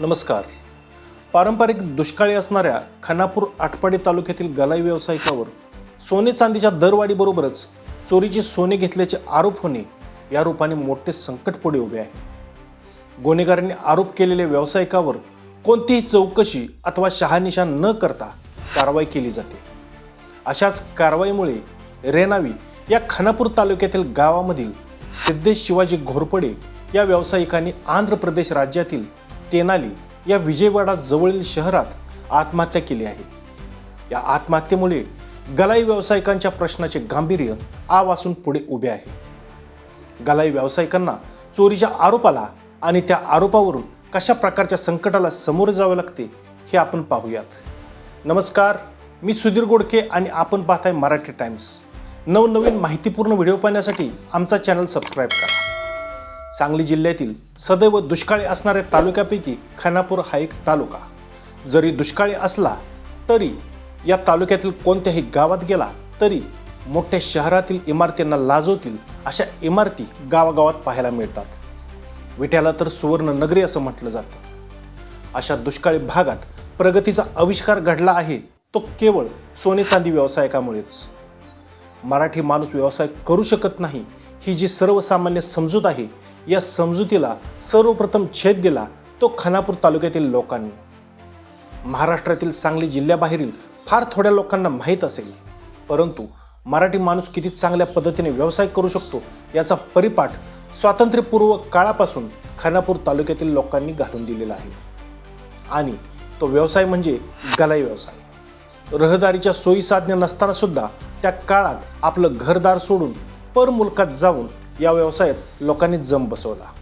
नमस्कार. पारंपरिक दुष्काळी असणाऱ्या खानापूर आटपाडी तालुक्यातील गलाई व्यावसायिकावर सोने चांदीच्या दरवाढीबरोबरच चोरीचे सोने घेतल्याचे आरोप होणे या रूपाने मोठे संकट पुढे उभे आहे. गुन्हेगारांनी आरोप केलेल्या व्यावसायिकावर कोणतीही चौकशी अथवा शहानिशा न करता कारवाई केली जाते. अशाच कारवाईमुळे रेनावी या खानापूर तालुक्यातील गावामधील सिद्धेश शिवाजी घोरपडे या व्यावसायिकांनी आंध्र प्रदेश राज्यातील तेनाली या विजयवाडा जवळील शहरात आत्महत्या केली आहे. या आत्महत्येमुळे गलाई व्यावसायिकांच्या प्रश्नाचे गांभीर्य आवासून पुढे उभे आहे. गलाई व्यावसायिकांना चोरीच्या आरोपाला आणि त्या आरोपावरून कशा प्रकारच्या संकटाला सामोरे जावे लागते हे आपण पाहूयात. नमस्कार मी सुधीर गोडके आणि आपण पाहताय मराठी टाइम्स. नवनवीन माहितीपूर्ण व्हिडिओ पाहण्यासाठी आमचा चॅनल सबस्क्राईब करा. सांगली जिल्ह्यातील सदैव दुष्काळी असणाऱ्या तालुक्यापैकी खानापूर हा एक तालुका. जरी दुष्काळी असला तरी या तालुक्यातील कोणत्याही गावात गेला तरी मोठ्या शहरातील इमारतींना लाजवतील अशा इमारती गावागावात पाहायला मिळतात. विट्याला तर सुवर्ण नगरी असं म्हटलं जातं. अशा दुष्काळी भागात प्रगतीचा आविष्कार घडला आहे तो केवळ सोने चांदी व्यावसायिकामुळेच. मराठी माणूस व्यवसाय करू शकत नाही ही जी सर्वसामान्य समजूत आहे या समजुतीला सर्वप्रथम छेद दिला तो खानापूर तालुक्यातील लोकांनी. महाराष्ट्रातील सांगली जिल्ह्याबाहेरील फार थोड्या लोकांना माहीत असेल परंतु मराठी माणूस किती चांगल्या पद्धतीने व्यवसाय करू शकतो याचा परिपाठ स्वातंत्र्यपूर्व काळापासून खानापूर तालुक्यातील लोकांनी घालून दिलेला आहे. आणि तो व्यवसाय म्हणजे गलाई व्यवसाय. रहदारीच्या सोयी साधने नसताना सुद्धा त्या काळात आपलं घरदार सोडून परमुलकात जाऊन या व्यवसायात लोकांनी जम बसवला.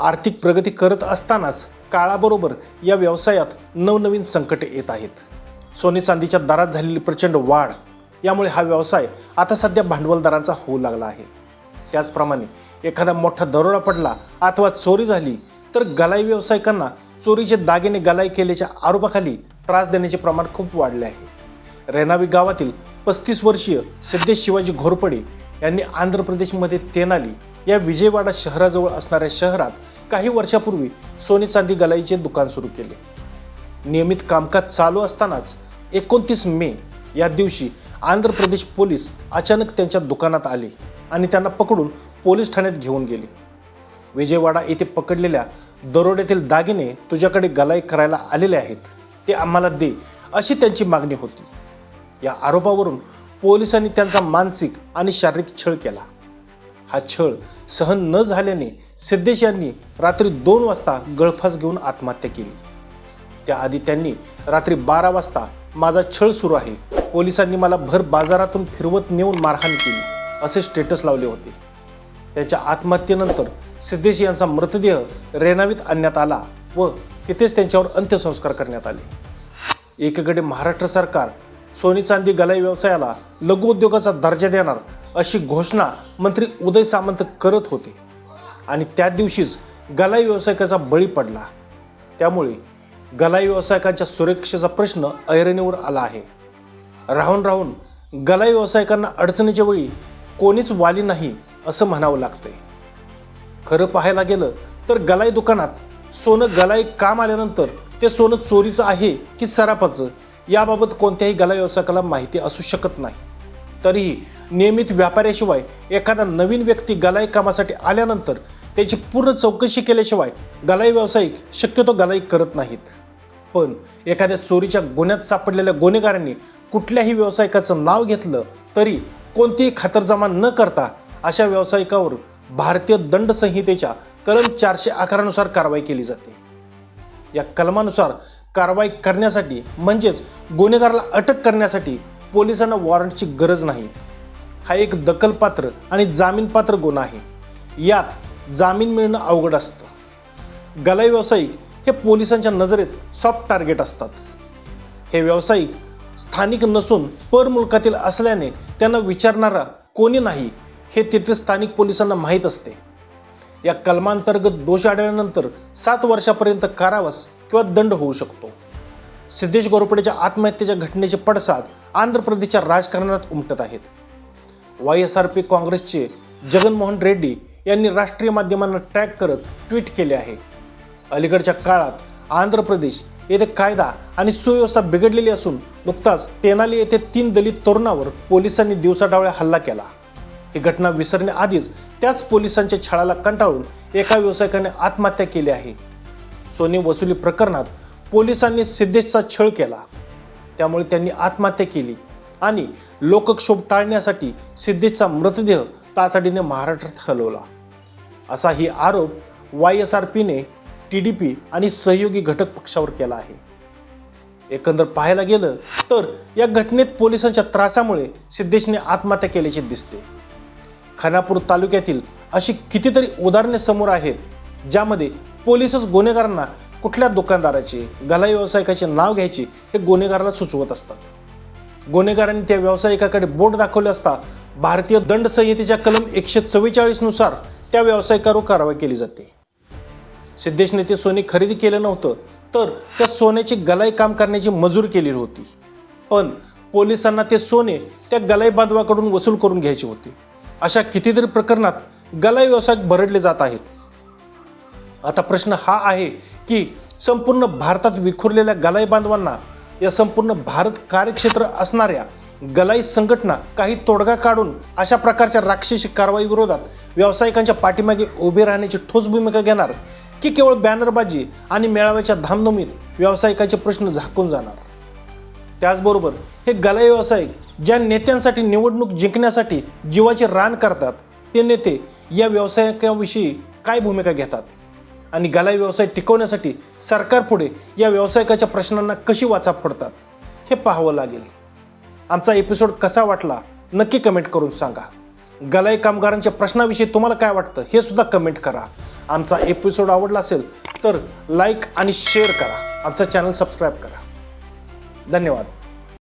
आर्थिक प्रगती करत असतानाच काळाबरोबर या व्यवसायात नवनवीन संकटे येत आहेत. सोने चांदीच्या दरात झालेली प्रचंड वाढ यामुळे हा व्यवसाय आता सध्या भांडवलदारांचा होऊ लागला आहे. त्याचप्रमाणे एखादा मोठा दरोडा पडला अथवा चोरी झाली तर गलाई व्यावसायिकांना चोरीचे दागिने गलाई केल्याच्या आरोपाखाली त्रास देण्याचे प्रमाण खूप वाढले आहे. रेणावी गावातील पस्तीस वर्षीय सिद्धेश शिवाजी घोरपडे यांनी आंध्र प्रदेशमध्ये तेनाली या विजयवाडा शहराजवळ असणाऱ्या शहरात काही वर्षापूर्वी सोने चांदी गलाईचे दुकान सुरू केले. नियमित कामकाज चालू असतानाच एकोणतीस मे या दिवशी आंध्र प्रदेश पोलीस अचानक त्यांच्या दुकानात आले आणि त्यांना पकडून पोलीस ठाण्यात घेऊन गेले. विजयवाडा येथे पकडलेल्या दरोड्यातील दागिने तुझ्याकडे गलाई करायला आलेले आहेत ते आम्हाला दे अशी त्यांची मागणी होती. या आरोपावरून पोलिसांनी त्यांचा मानसिक आणि शारीरिक छळ केला. हा छळ सहन न झाल्याने सिद्धेश यांनी रात्री दोन वाजता गळफास घेऊन आत्महत्या केली. त्याआधी त्यांनी रात्री बारा वाजता माझा छळ सुरू आहे. पोलिसांनी मला भर बाजारातून फिरवत नेऊन मारहाण केली असे स्टेटस लावले होते. त्यांच्या आत्महत्येनंतर सिद्धेश यांचा मृतदेह रेणावीत आणण्यात आला व तिथेच त्यांच्यावर अंत्यसंस्कार करण्यात आले. एकीकडे महाराष्ट्र सरकार सोनी चांदी गलाई व्यवसायाला लघु उद्योगाचा दर्जा देणार अशी घोषणा मंत्री उदय सामंत करत होते. आणि त्या दिवशीच गलाई व्यावसायिकाचा बळी पडला. त्यामुळे गलाई व्यावसायिकांच्या सुरक्षेचा प्रश्न ऐरणीवर आला आहे. राहून राहून गलाई व्यावसायिकांना अडचणीच्या वेळी कोणीच वाली नाही असं म्हणावं लागतंय. खरं पाहायला गेलं तर गलाई दुकानात सोनं गलाई काम आल्यानंतर ते सोनं चोरीचं आहे की सरापाचं? याबाबत कोणत्याही गलाव्यावसायकाला माहिती असू शकत नाही. तरीही नियमित व्यापाऱ्याशिवाय एखादा नवीन व्यक्ती गलाई कामासाठी आल्यानंतर त्याची पूर्ण चौकशी केल्याशिवाय गलाई व्यावसायिक शक्यतो गलाई करत नाहीत. पण एखाद्या चोरीच्या गुन्ह्यात सापडलेल्या गुन्हेगारांनी कुठल्याही व्यावसायिकाचं नाव घेतलं तरी कोणतीही खातरजमा न करता अशा व्यावसायिकावर भारतीय दंड संहितेच्या कलम चारशे अकरानुसार कारवाई केली जाते. या कलमानुसार कारवाई करण्यासाठी म्हणजेच गुन्हेगाराला अटक करण्यासाठी पोलिसांना वॉरंटची गरज नाही. हा एक दखलपात्र आणि जामीनपात्र गुन्हा आहे. यात जामीन मिळणं अवघड असतं. गलाई व्यावसायिक हे पोलिसांच्या नजरेत सॉफ्ट टार्गेट असतात. हे व्यावसायिक स्थानिक नसून परमुलकातील असल्याने त्यांना विचारणारा कोणी नाही हे तेथील स्थानिक पोलिसांना माहीत असते. या कलमांतर्गत दोष आढळल्यानंतर सात वर्षापर्यंत कारावास किंवा दंड होऊ शकतो. सिद्धेश गोरपडेच्या आत्महत्येच्या घटनेचे पडसाद आंध्र प्रदेशच्या राजकारणात उमटत आहेत. वाय एस आर पी काँग्रेसचे जगनमोहन रेड्डी यांनी राष्ट्रीय माध्यमांना ट्रॅक करत ट्विट केले आहे. अलीकडच्या काळात आंध्र प्रदेश येथे कायदा आणि सुव्यवस्था बिघडलेली असून नुकताच तेनाली येथे तीन दलित तरुणावर पोलिसांनी दिवसाढावळ्या हल्ला केला. ही घटना विसरण्याआधीच त्याच पोलिसांच्या छळाला कंटाळून एका व्यावसायिकाने आत्महत्या केली आहे. सोने वसुली प्रकरणात पोलिसांनी सिद्धेशचा छळ केला. त्यामुळे त्यांनी आत्महत्या केली आणि लोकक्षोभ टाळण्यासाठी सिद्धेशचा मृतदेह तातडीने महाराष्ट्रात हलवला. असा ही आरोप वाय एस आर पीने टी डी पी आणि सहयोगी घटक पक्षावर केला आहे. एकंदर पाहायला गेलं तर या घटनेत पोलिसांच्या त्रासामुळे सिद्धेशने आत्महत्या केल्याचे दिसते. खानापूर तालुक्यातील अशी कितीतरी उदाहरणे समोर आहेत ज्यामध्ये पोलीसच गुन्हेगारांना कुठल्या दुकानदाराचे गलाई व्यावसायिकाचे नाव घ्यायचे हे गुन्हेगाराला सुचवत असतात. गुन्हेगारांनी त्या व्यावसायिकाकडे बोट दाखवले असता भारतीय दंड संहितेच्या कलम एकशे चव्वेचाळीसनुसार त्या व्यावसायिकावर कारवाई केली जाते. सिद्धेशने ते सोने खरेदी केलं नव्हतं तर त्या सोन्याची गलाई काम करण्याची मजूर केलेली होती. पण पोलिसांना ते सोने त्या गलाई बांधवाकडून वसूल करून घ्यायचे होते. अशा कितीतरी प्रकरणात गलाई व्यवसाय भरडले जात आहेत. आता प्रश्न हा आहे की संपूर्ण भारतात विखुरलेल्या गलाई बांधवांना या संपूर्ण भारत कार्यक्षेत्र असणाऱ्या गलाई संघटना काही तोडगा काढून अशा प्रकारच्या राक्षसी कारवाई विरोधात व्यावसायिकांच्या पाठीमागे उभे राहण्याची ठोस भूमिका घेणार की केवळ बॅनरबाजी आणि मेळाव्याच्या धामधुमीत व्यावसायिकांचे प्रश्न झाकून जाणार? त्याचबरोबर हे गलाई व्यावसायिक ज्या नेत्यांसाठी निवडणूक जिंकण्यासाठी जीवाचे रान करतात ते नेते या व्यवसायिकाविषयी काय भूमिका घेतात? आणि गलाई व्यवसाय टिकवण्यासाठी सरकारपुढे या व्यावसायिकाच्या प्रश्नांना कशी वाचा फोडतात हे पाहावं लागेल. आमचा एपिसोड कसा वाटला नक्की कमेंट करून सांगा. गलाई कामगारांच्या प्रश्नाविषयी तुम्हाला काय वाटतं हे सुद्धा कमेंट करा. आमचा एपिसोड आवडला असेल तर लाईक आणि शेअर करा. आमचा चॅनल सबस्क्राईब करा. धन्यवाद.